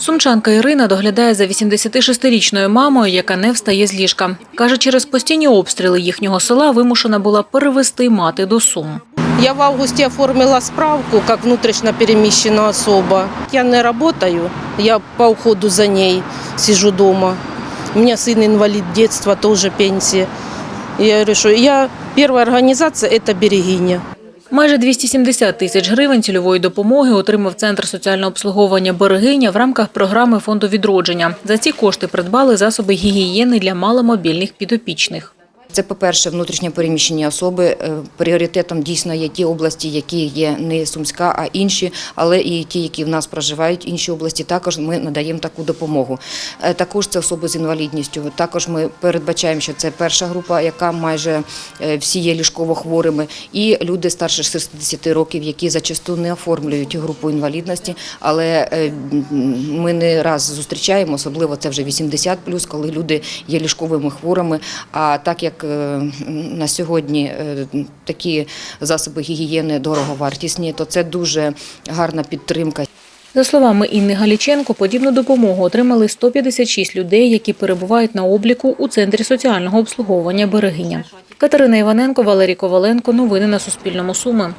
Сумчанка Ірина доглядає за 86-річною мамою, яка не встає з ліжка. Каже, через постійні обстріли їхнього села вимушена була перевести мати до Сум. Я в августе оформила справку как внутрішньо переміщена особа. Я не работаю, я по уходу за ней сижу дома. У меня сын инвалид детства, тоже пенсия. Я говорю, что я первая организация – это «Берегиня». Майже 270 тисяч гривень цільової допомоги отримав Центр соціального обслуговування «Берегиня» в рамках програми Фонду відродження. За ці кошти придбали засоби гігієни для маломобільних підопічних. Це, по-перше, внутрішньо переміщені особи. Е, Пріоритетом дійсно є ті області, які є не Сумська, а інші, але і ті, які в нас проживають, інші області, також ми надаємо таку допомогу. Е, Також це особи з інвалідністю. Також ми передбачаємо, що це перша група, яка майже е, всі є ліжково хворими, і люди старше 60 років, які зачасту не оформлюють групу інвалідності, але ми не раз зустрічаємо, особливо це вже 80 коли люди є ліжковими хворими. А так як е, на сьогодні е, такі засоби гігієни дороговартісні, то це дуже гарна підтримка. За словами Інни Галіченко, подібну допомогу отримали 156 людей, які перебувають на обліку у Центрі соціального обслуговування «Берегиня». Катерина Іваненко, Валерій Коваленко. Новини на Суспільному. Суми.